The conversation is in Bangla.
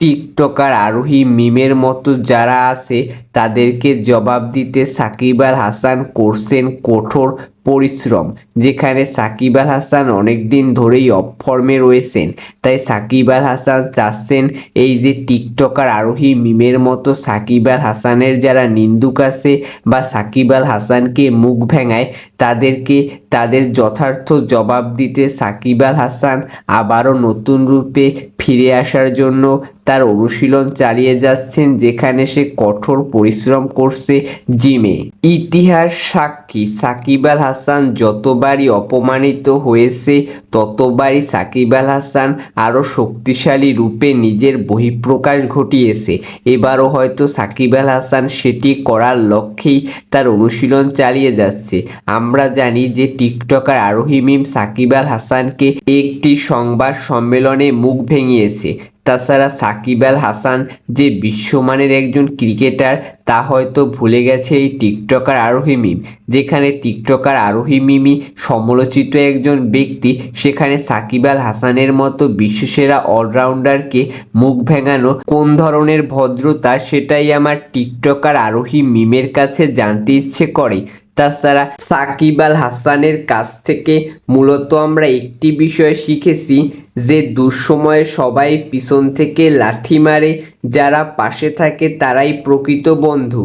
টিকটকার আরোহী মিমের মতো যারা আছে, তাদেরকে জবাব দিতে সাকিব আল হাসান করছেন কঠোর পরিশ্রম, যেখানে সাকিব আল হাসান অনেকদিন ধরেই অফ ফর্মে রয়েছেন। তাই সাকিব আল হাসান চাচ্ছেন এই যে টিকটকার আরোহী মিমের মতো সাকিব আল হাসানের যারা নিন্দুক আছে বা সাকিব আল হাসানকে মুখ ভেঙায়, তাদেরকে তাদের যথার্থ জবাব দিতে সাকিব আল হাসান আবারও নতুন রূপে ফিরে আসার জন্য তার অনুশীলন চালিয়ে যাচ্ছেন যেখানে সে কঠোর পরিশ্রম করছে জিমে। ইতিহাস সাক্ষী, সাকিব আল হাসান যতবারই অপমানিত হয়েছে, ততবারই সাকিব আল হাসান আরও শক্তিশালী রূপে নিজের বহিঃপ্রকাশ ঘটিয়েছে। এবারও হয়তো সাকিব আল হাসান সেটি করার লক্ষ্যেই তার অনুশীলন চালিয়ে যাচ্ছে। আমরা জানি যে টিকটকার আরোহী মিম সাকিব আল হাসানকে একটি সংবাদ সম্মেলনে মুখ ভেঙিয়েছে। তাছাড়া সাকিব আল হাসান যে বিশ্বমানের একজন ক্রিকেটার, তা হয়তো ভুলে গেছে এই টিকটকার আরোহী মিম। যেখানে টিকটকার আরোহী মিমি সমালোচিত একজন ব্যক্তি, সেখানে সাকিব আল হাসানের মতো বিশ্বসেরা অলরাউন্ডারকে মুখ ভেঙানো কোন ধরনের ভদ্রতা, সেটাই আমার টিকটকার আরোহী মিমের কাছে জানতে ইচ্ছে করে। তাছাড়া সাকিব আল হাসানের কাছ থেকে মূলত আমরা একটি বিষয় শিখেছি যে দুঃসময়ে সবাই পিছন থেকে লাঠি মারে, যারা পাশে থাকে তারাই প্রকৃত বন্ধু।